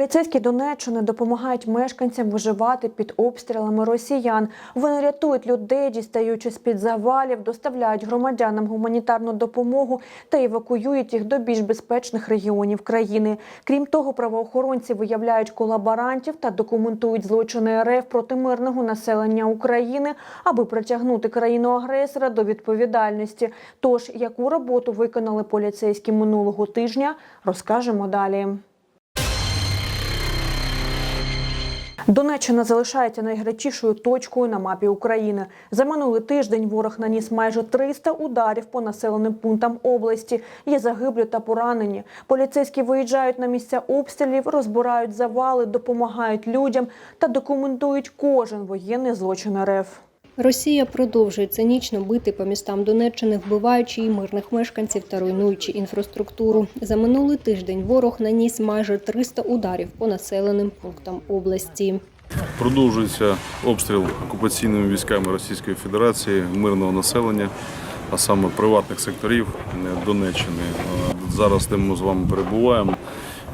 Поліцейські Донеччини допомагають мешканцям виживати під обстрілами росіян. Вони рятують людей, дістаючи з-під завалів, доставляють громадянам гуманітарну допомогу та евакуюють їх до більш безпечних регіонів країни. Крім того, правоохоронці виявляють колаборантів та документують злочини РФ проти мирного населення України, аби притягнути країну-агресора до відповідальності. Тож, яку роботу виконали поліцейські минулого тижня, розкажемо далі. Донеччина залишається найгарячішою точкою на мапі України. За минулий тиждень ворог наніс майже 300 ударів по населеним пунктам області. Є загиблі та поранені. Поліцейські виїжджають на місця обстрілів, розбирають завали, допомагають людям та документують кожен воєнний злочин РФ. Росія продовжує цинічно бити по містам Донеччини, вбиваючи і мирних мешканців та руйнуючи інфраструктуру. За минулий тиждень ворог наніс майже 300 ударів по населеним пунктам області. Продовжується обстріл окупаційними військами Російської Федерації мирного населення, а саме приватних секторів е, Донеччини. Е, Зараз, де ми з вами перебуваємо,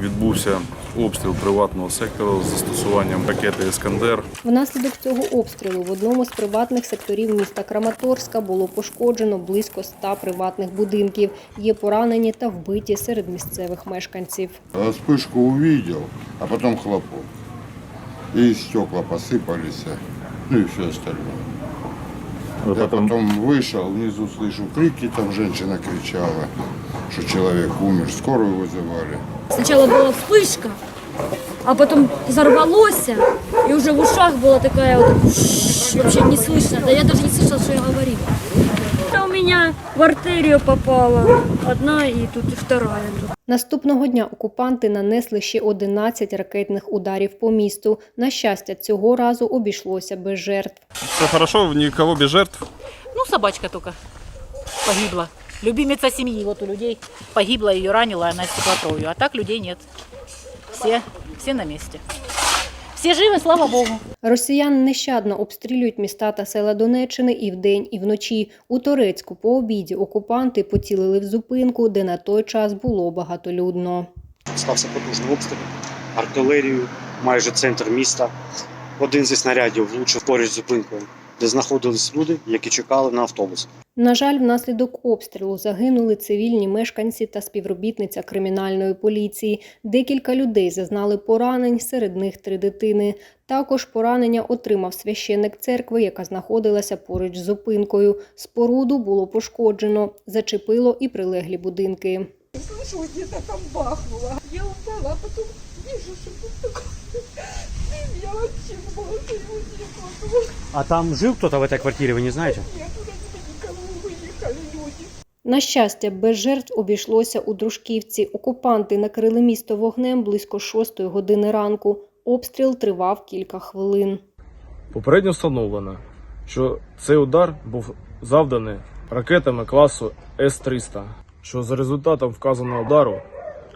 відбувся обстріл приватного сектору з застосуванням ракети Іскандер. Внаслідок цього обстрілу в одному з приватних секторів міста Краматорська було пошкоджено близько 100 приватних будинків. Є поранені та вбиті серед місцевих мешканців. А Вспышку увидел, а потом хлопок. И стекла посыпались, ну и все остальное. Я потом вышел, внизу слышу крики, там женщина кричала, что человек умер, скорую вызывали. Сначала была вспышка, а потом взорвалось, и уже в ушах была такая вот вообще не слышно. Да я даже не слышала, что я говорила. Это у меня в артерию попала одна и тут и вторая. Наступного дня окупанти нанесли ще 11 ракетних ударів по місту. На щастя, цього разу обійшлося без жертв. Все хорошо, никого без жертв. Ну, собачка только погибла. Любимица семьи вот у людей погибла, ее ранила, она с теплокровью. А так людей нет. Все, все на месте. Все живі, слава богу. Росіяни нещадно обстрілюють міста та села Донеччини і вдень, і вночі. У Торецьку по обіді окупанти поцілили в зупинку, де на той час було багатолюдно. стався потужний обстріл, артилерію, майже центр міста. Один зі снарядів влучив поруч з зупинкою, де знаходились люди, які чекали на автобус. На жаль, внаслідок обстрілу загинули цивільні мешканці та співробітниця кримінальної поліції. Декілька людей зазнали поранень, серед них три дитини. Також поранення отримав священник церкви, яка знаходилася поруч з зупинкою. Споруду було пошкоджено, зачепило і прилеглі будинки слышу, вот где-то там бахнуло. Я упала, а потом вижу, что тут такой дым. Я вообще думала, что его нет вокруг. А там жив хтось в этой квартирі, ви не знаєте? Нет, вроде никого выехали люди. На щастя, без жертв обійшлося у Дружківці. Окупанти накрили місто вогнем близько 6 години ранку. Обстріл тривав кілька хвилин. Попередньо встановлено, що цей удар був завданий ракетами класу С-300, що за результатом вказаного удару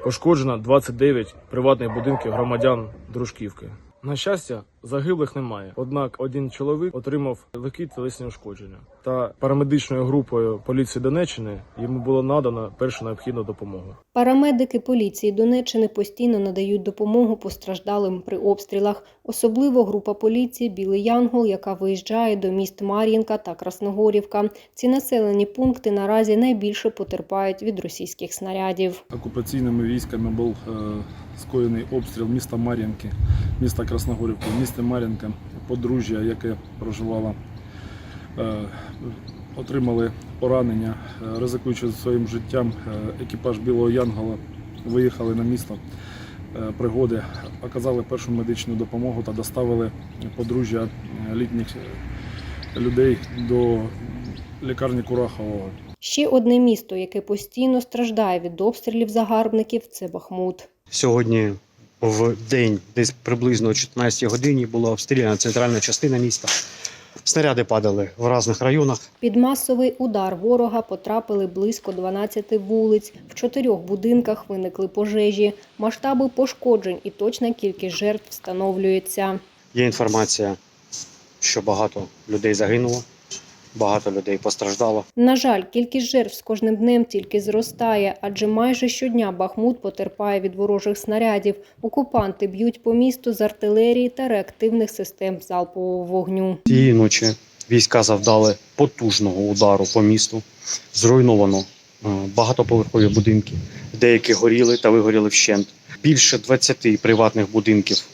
пошкоджено 29 приватних будинків громадян Дружківки. На щастя, загиблих немає. Однак один чоловік отримав легкі тілесні ушкодження. Та парамедичною групою поліції Донеччини йому було надано першу необхідну допомогу. Парамедики поліції Донеччини постійно надають допомогу постраждалим при обстрілах, особливо група поліції Білий Янгол, яка виїжджає до міст Мар'їнка та Красногорівка. Ці населені пункти наразі найбільше потерпають від російських снарядів. окупаційними військами був е, скоєний обстріл міста Мар'їнки, міста Красногорівки, в місті подружжя, яке проживало, е, отримали поранення, Е, ризикуючи своїм життям, е, екіпаж Білого Янгола виїхали на місто пригоди, оказали першу медичну допомогу та доставили подружжя літніх людей до лікарні Курахового. Ще одне місто, яке постійно страждає від обстрілів загарбників, це Бахмут. Сьогодні в день, десь приблизно о 14 годині, була обстріляна центральна частина міста. Снаряди падали в різних районах. Під масовий удар ворога потрапили близько 12 вулиць. В чотирьох будинках виникли пожежі. Масштаби пошкоджень і точна кількість жертв встановлюється. Є інформація, що багато людей загинуло. Багато людей постраждало. На жаль, кількість жертв з кожним днем тільки зростає, адже майже щодня Бахмут потерпає від ворожих снарядів. Окупанти б'ють по місту з артилерії та реактивних систем залпового вогню. Цієї ночі війська завдали потужного удару по місту. Зруйновано е, багатоповерхові будинки. Деякі горіли та вигоріли вщент. Більше 20 приватних будинків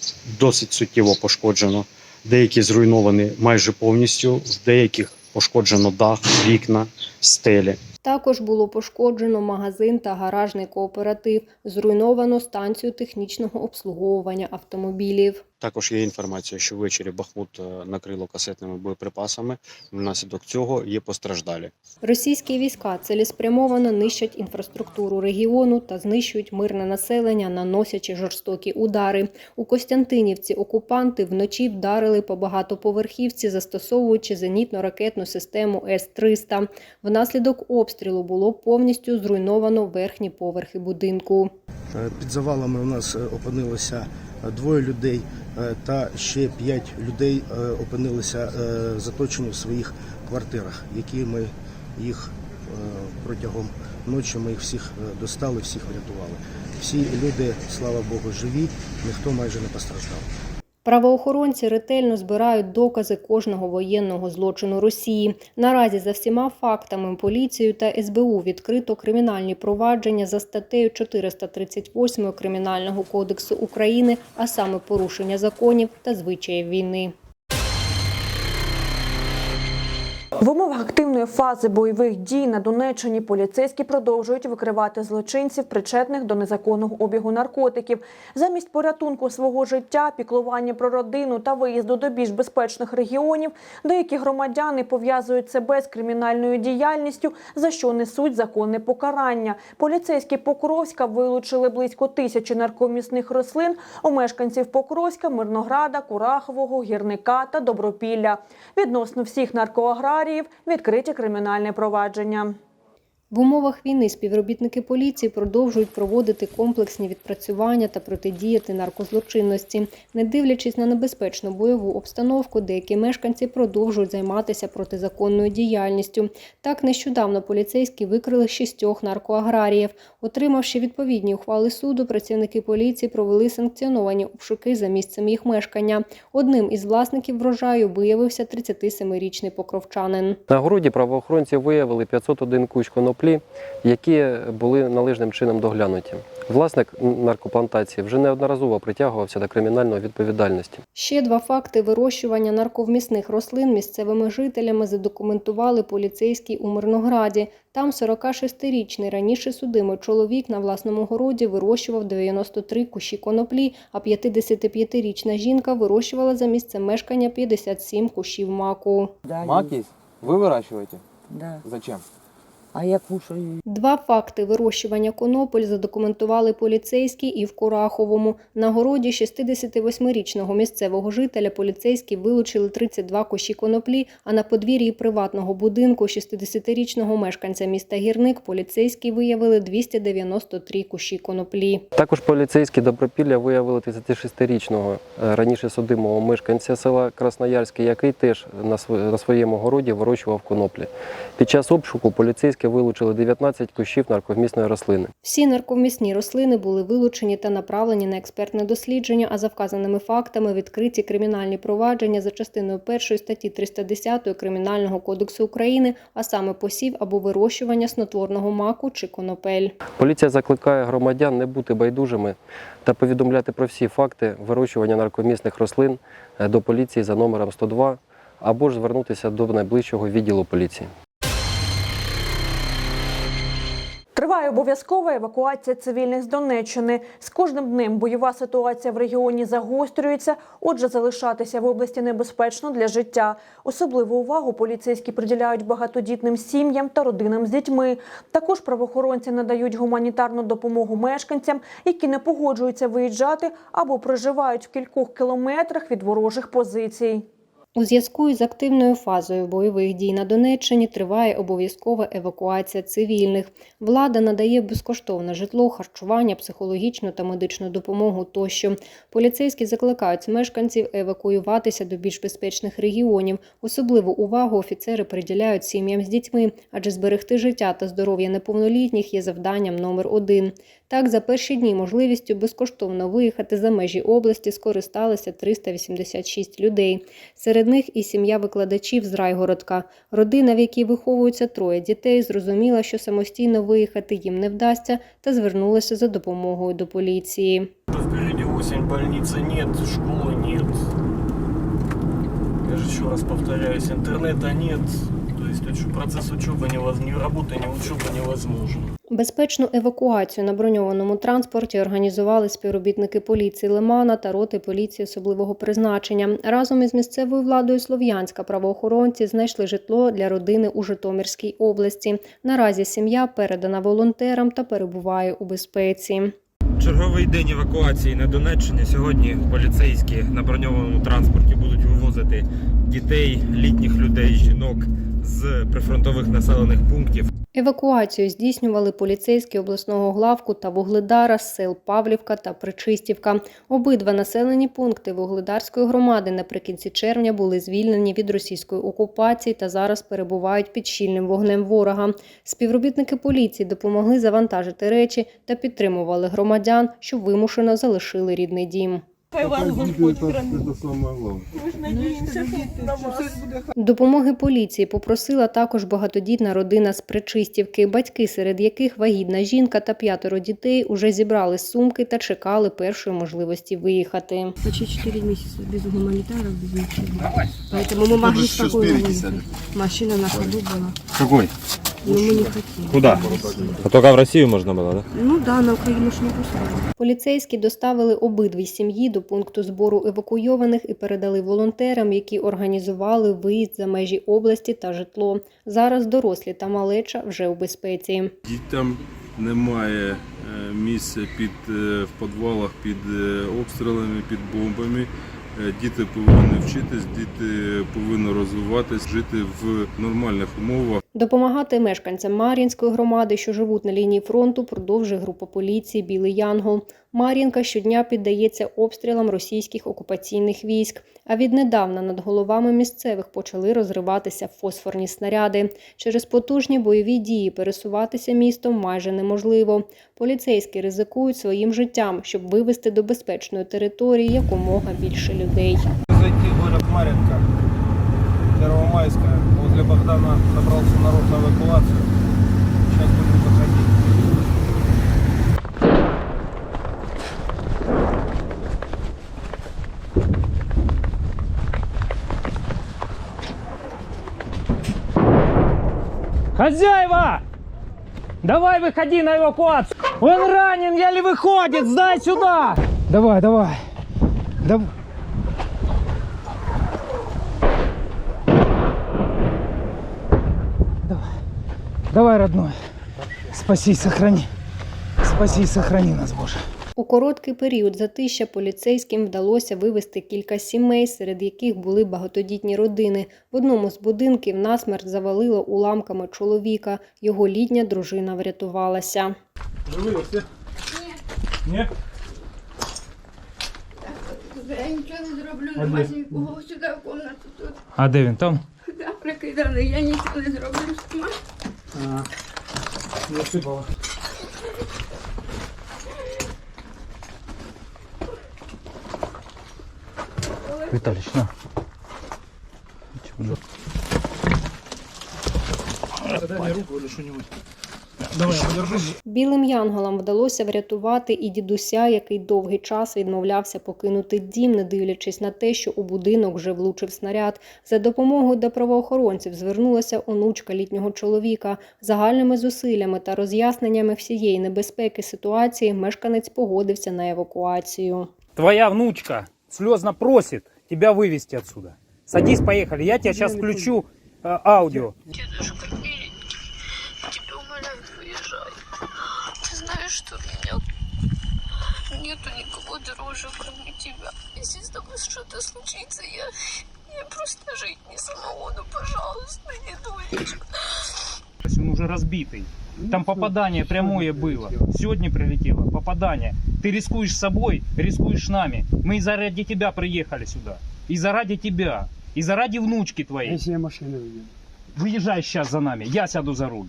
досить суттєво пошкоджено. Деякі зруйновані майже повністю, в деяких пошкоджено дах, вікна, стелі. Також було пошкоджено магазин та гаражний кооператив, зруйновано станцію технічного обслуговування автомобілів. Також є інформація, що ввечері Бахмут е, накрило касетними боєприпасами. Внаслідок цього є постраждалі. Російські війська цілеспрямовано нищать інфраструктуру регіону та знищують мирне населення, наносячи жорстокі удари. У Костянтинівці окупанти вночі вдарили по багатоповерхівці, застосовуючи зенітно-ракетну систему С-300. Внаслідок обстрілу було повністю зруйновано верхні поверхи будинку. Е, Під завалами у нас е, опинилося е, двоє людей, та ще п'ять людей опинилися заточені в своїх квартирах, які ми їх протягом ночі ми їх всіх достали, всіх врятували. Всі люди, слава Богу, живі, ніхто майже не постраждав. Правоохоронці ретельно збирають докази кожного воєнного злочину Росії. Наразі за всіма фактами поліцією та СБУ відкрито кримінальні провадження за статтею 438 Кримінального кодексу України, а саме порушення законів та звичаїв війни. В умовах активної фази бойових дій на Донеччині поліцейські продовжують викривати злочинців, причетних до незаконного обігу наркотиків. Замість порятунку свого життя, піклування про родину та виїзду до більш безпечних регіонів, деякі громадяни пов'язують себе з кримінальною діяльністю, за що несуть законне покарання. Поліцейські Покровська вилучили близько тисячі наркомісних рослин у мешканців Покровська, Мирнограда, Курахового, Гірника та Добропілля. Відносно всіх наркоаграріїв відкриті кримінальне провадження. В умовах війни співробітники поліції продовжують проводити комплексні відпрацювання та протидіяти наркозлочинності. Не дивлячись на небезпечну бойову обстановку, деякі мешканці продовжують займатися протизаконною діяльністю. Так, нещодавно поліцейські викрили шістьох наркоаграріїв. Отримавши відповідні ухвали суду, працівники поліції провели санкціоновані обшуки за місцем їх мешкання. Одним із власників врожаю виявився 37-річний покровчанин. На городі правоохоронці виявили 501 кущ коноплі, які були належним чином доглянуті. Власник наркоплантації вже неодноразово притягувався до кримінальної відповідальності. Ще два факти вирощування нарковмісних рослин місцевими жителями задокументували поліцейські у Мирнограді. Там 46-річний раніше судимий чоловік на власному городі вирощував 93 кущі коноплі, а 55-річна жінка вирощувала за місцем мешкання 57 кущів маку. Мак есть? Вы выращиваете? Да. Зачем? А я кушаю. Два факти вирощування конопель задокументували поліцейські і в Кураховому. На городі 68-річного місцевого жителя поліцейські вилучили 32 кущі коноплі, а на подвір'ї приватного будинку 60-річного мешканця міста Гірник поліцейські виявили 293 кущі коноплі. Також поліцейські Добропілля виявили 36-річного е, раніше судимого мешканця села Красноярське, який теж на своєму городі вирощував коноплі. Під час обшуку поліцейські вилучили 19 кущів нарковмісної рослини. Всі нарковмісні рослини були вилучені та направлені на експертне дослідження, а за вказаними фактами відкриті кримінальні провадження за частиною 1 статті 310 Кримінального кодексу України, а саме посів або вирощування снотворного маку чи конопель. Поліція закликає громадян не бути байдужими та повідомляти про всі факти вирощування наркомісних рослин е, до поліції за номером 102 або ж звернутися до найближчого відділу поліції. Триває обов'язкова евакуація цивільних з Донеччини. З кожним днем бойова ситуація в регіоні загострюється, отже, залишатися в області небезпечно для життя. Особливу увагу поліцейські приділяють багатодітним сім'ям та родинам з дітьми. Також правоохоронці надають гуманітарну допомогу мешканцям, які не погоджуються виїжджати або проживають в кількох кілометрах від ворожих позицій. У зв'язку із активною фазою бойових дій на Донеччині триває обов'язкова евакуація цивільних. Влада надає безкоштовне житло, харчування, психологічну та медичну допомогу тощо. Поліцейські закликають мешканців евакуюватися до більш безпечних регіонів. Особливу увагу офіцери приділяють сім'ям з дітьми, адже зберегти життя та здоров'я неповнолітніх є завданням номер один. Так, за перші дні можливістю безкоштовно виїхати за межі області скористалися 386 людей. Серед них і сім'я викладачів з Райгородка. Родина, в якій виховуються троє дітей, зрозуміла, що самостійно виїхати їм не вдасться, та звернулася за допомогою до поліції. Впереди осень, больницы нет, школы нет. Я же еще раз повторяюсь, интернета нет То есть уч- процесс учебы невозможен, ни работы, ни учебы невозможен. Безпечну евакуацію на броньованому транспорті організували співробітники поліції Лимана та роти поліції особливого призначення. Разом із місцевою владою Слов'янська правоохоронці знайшли житло для родини у Житомирській області. Наразі сім'я передана волонтерам та перебуває у безпеці. Черговий день евакуації на Донеччині. Сьогодні поліцейські на броньованому транспорті будуть вивозити дітей, літніх людей, жінок з прифронтових населених пунктів. Евакуацію здійснювали поліцейські обласного главку та Вугледара з сел Павлівка та Причистівка. Обидва населені пункти Вугледарської громади наприкінці червня були звільнені від російської окупації та зараз перебувають під щільним вогнем ворога. Співробітники поліції допомогли завантажити речі та підтримували громадян, що вимушено залишили рідний дім. Допомоги поліції попросила також багатодітна родина з Причистівки, батьки, серед яких вагітна жінка та п'ятеро дітей уже зібрали сумки та чекали першої можливості виїхати. Почти 4 месяца без гуманитаров, без ничего. Поэтому мы могли спокойно выехать. Машина на ходу была. Какой? Но мы не хотели. Куда? А только в Россию можно было, да? Ну да, на Украину ж не пускали. Поліцейські доставили обидві сім'ї до пункту збору евакуйованих і передали волонтерам, які організували виїзд за межі області та житло. Зараз дорослі та малеча вже у безпеці. Дітям немає е, місця під е, в підвалах під е, обстрілами, під бомбами. Е, Діти повинні вчитись, діти повинні розвиватись, жити в нормальних умовах. Допомагати мешканцям Мар'їнської громади, що живуть на лінії фронту, продовжує група поліції Білий Янгол. Мар'їнка щодня піддається обстрілам російських окупаційних військ. А віднедавна над головами місцевих почали розриватися фосфорні снаряди. Через потужні бойові дії пересуватися містом майже неможливо. Поліцейські ризикують своїм життям, щоб вивести до безпечної території якомога більше людей. Зайти в город Маренко, Первомайская, возле Богдана собрался народ на эвакуацию. Хозяева! Давай выходи на эвакуацию! Он ранен, еле выходит! Сдай сюда! Давай, давай! Давай! Давай, родной! Спаси сохрани! Спаси сохрани нас, Боже! У короткий період затища поліцейським вдалося вивезти кілька сімей, серед яких були багатодітні родини. В одному з будинків насмерть завалило уламками чоловіка. Його літня дружина врятувалася. Живі всі? Ні. Я нічого не зроблю, А нема нікого сюди в комнату тут. А де він там? Да, прикидали, я нічого не зроблю сама. Не сипала. На. Дай руку или что-нибудь. Давай, я подержу. Білим янголам вдалося врятувати і дідуся, який довгий час відмовлявся покинути дім, не дивлячись на те, що у будинок вже влучив снаряд. За допомогою до правоохоронців звернулася онучка літнього чоловіка. Загальними зусиллями та роз'ясненнями всієї небезпеки ситуації мешканець погодився на евакуацію. Твоя внучка слезно просит тебя вывести отсюда. Садись, поехали. Я тебе сейчас включу э, аудио. Дедушка, миленький, тебя умоляю, выезжай. Ты знаешь, что у меня нету никого дороже, кроме тебя. Если с тобой что-то случится, я, Я просто жить не смогу, ну, пожалуйста, не дурочка. Он уже разбитый. Там попадание прямое было. Сегодня прилетело попадание. Ты рискуешь собой, рискуешь нами. Мы заради тебя приехали сюда. И заради тебя. И заради внучки твоей. Если я машину Выезжай сейчас за нами. Я сяду за руль.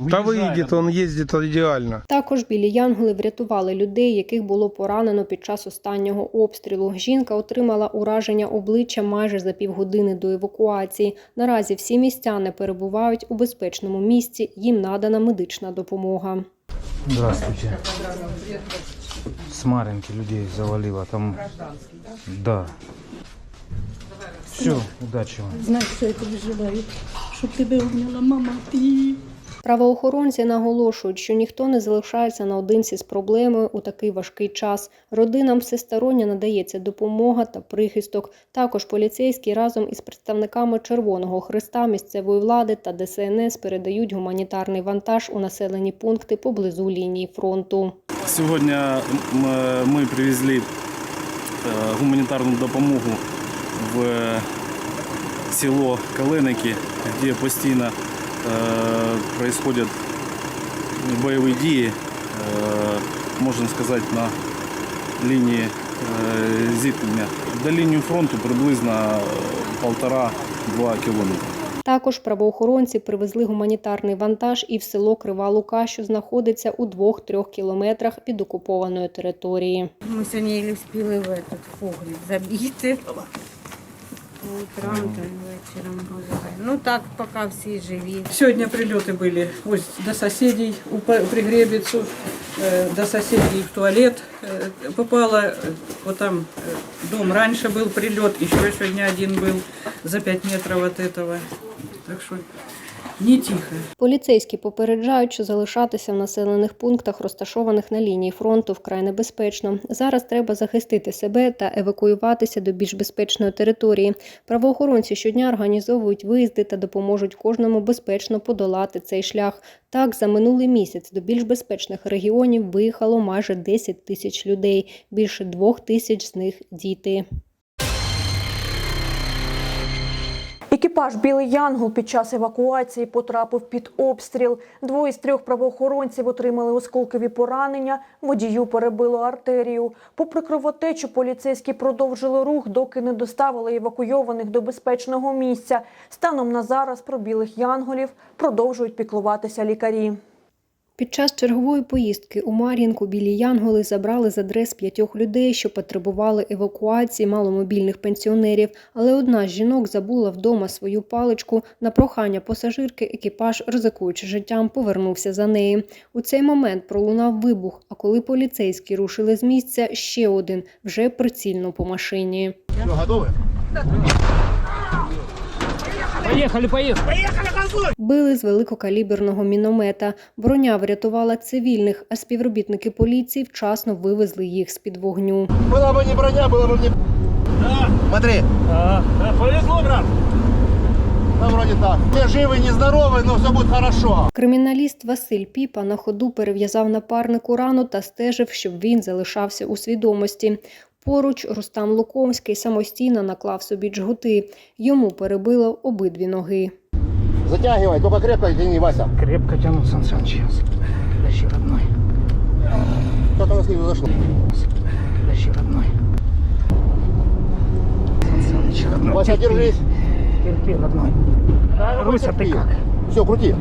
Да Выезжай, выйдет, он ездит идеально. Також білі янголи врятували людей, яких було поранено під час останнього обстрілу. Жінка отримала ураження обличчя майже за півгодини до евакуації. Наразі всі містяни перебувають у безпечному місці. Їм надана медична допомога. Здравствуйте. С Маринки людей завалило там. Да. Все, удачи вам. Знаешь, что я переживаю? Чтоб тебя обняла мама, ты. Правоохоронці наголошують, що ніхто не залишається наодинці з проблемою у такий важкий час. Родинам всесторонньо надається допомога та прихисток. Також поліцейські разом із представниками Червоного Христа, місцевої влади та ДСНС передають гуманітарний вантаж у населені пункти поблизу лінії фронту. Сьогодні ми привезли е, гуманітарну допомогу в село Калиники, де постійно происходят бойові дії, е, можна сказати, на лінії е, зіткнення. До лінії фронту приблизно полтора-два кілометри. Також правоохоронці привезли гуманітарний вантаж і в село Крива Лука, що знаходиться у 2-3 кілометрах від окупованої території. Ми сьогодні еле встигли в этот погріб забити. Утром там вечером буває. Ну так, пока все живі. Сегодня прилеты были. Вот до соседей у пригребицю, э, до соседей в туалет э, попала. Э, вот там дом раньше был прилет, еще сегодня один был за пять метров от этого. Так что. Не тихо. Поліцейські попереджають, що залишатися в населених пунктах, розташованих на лінії фронту, вкрай небезпечно. Зараз треба захистити себе та евакуюватися до більш безпечної території. Правоохоронці щодня організовують виїзди та допоможуть кожному безпечно подолати цей шлях. Так, за минулий місяць до більш безпечних регіонів виїхало майже 10 тисяч людей. Більше двох тисяч з них діти. Екіпаж Білий Янгол під час евакуації потрапив під обстріл. Двоє з трьох правоохоронців отримали осколкові поранення. Водію перебило артерію. Попри кровотечу, поліцейські продовжили рух, доки не доставили евакуйованих до безпечного місця. Станом на зараз про білих янголів продовжують піклуватися лікарі. Під час чергової поїздки у Мар'їнку білі янголи забрали з адрес п'ятьох людей, що потребували евакуації маломобільних пенсіонерів. Але одна з жінок забула вдома свою паличку. На прохання пасажирки екіпаж, ризикуючи життям, повернувся за нею. У цей момент пролунав вибух. А коли поліцейські рушили з місця, ще один вже прицільно по машині. Все, готовы? Поехали, поехали. Били з великокаліберного міномета. Броня врятувала цивільних, а співробітники поліції вчасно вивезли їх з-під вогню. Была бы не броня, было бы мне... Смотри, повезло, брат. ну вроде так. Не живый, не здоровый, но все будет хорошо. Криміналіст Василь Піпа на ходу перев'язав напарнику рану та стежив, щоб він залишався у свідомості. Поруч Рустам Луковський самостійно наклав собі джгути. Йому перебило обидві ноги. Затягивай, только крепко тяни, Вася. Крепко тяну, Сан Саныч. Подожди, родной. Что-то у нас не зашло. Подожди, родной. Сан Саныч, родной. Вася, держись. Терпи, родной. Руся, ты как? Все, крути.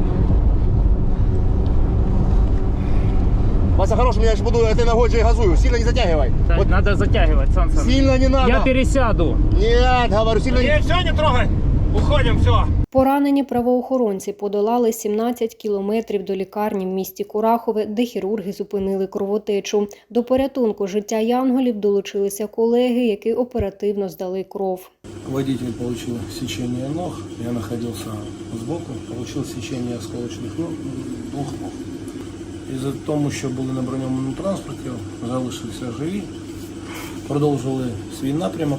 Вася, хороший, я же буду этой ногой же и газую. Сильно не затягивай. Вот Надо затягивать, Сан Саныч. сильно не надо. Я пересяду. Нет, говорю, сильно не... все, не трогай. Уходим, все. Поранені правоохоронці подолали 17 кілометрів до лікарні в місті Курахове, де хірурги зупинили кровотечу. До порятунку життя янголів долучилися колеги, які оперативно здали кров. Водитель получил сечение ног, я находился сбоку, получил сечение осколочных ног, двух ног. Із-за тому, що були на броньованому транспорті, залишилися живі, продовжили свій напрямок.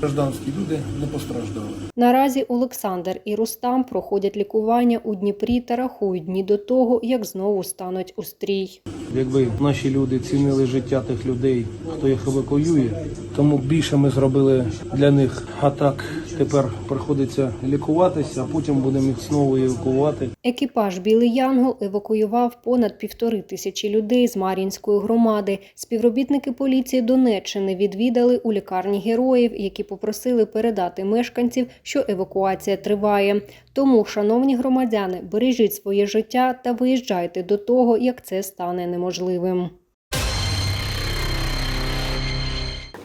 Гражданські люди не постраждали. Наразі Олександр і Рустам проходять лікування у Дніпрі та рахують дні до того, як знову стануть у стрій. Якби наші люди цінили життя тих людей, хто їх евакуює, тому більше ми зробили для них. А так Тепер приходиться лікуватися, а потім будемо їх знову евакувати. Екіпаж Білий Янгол евакуював понад півтори тисячі людей з Мар'їнської громади. Співробітники поліції Донеччини відвідали у лікарні героїв, які попросили передати мешканців, що евакуація триває. Тому, шановні громадяни, бережіть своє життя та виїжджайте до того, як це стане неможливим.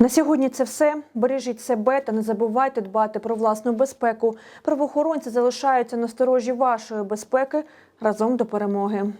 На сьогодні це все. Бережіть себе та не забувайте дбати про власну безпеку. Правоохоронці залишаються на сторожі вашої безпеки разом до перемоги.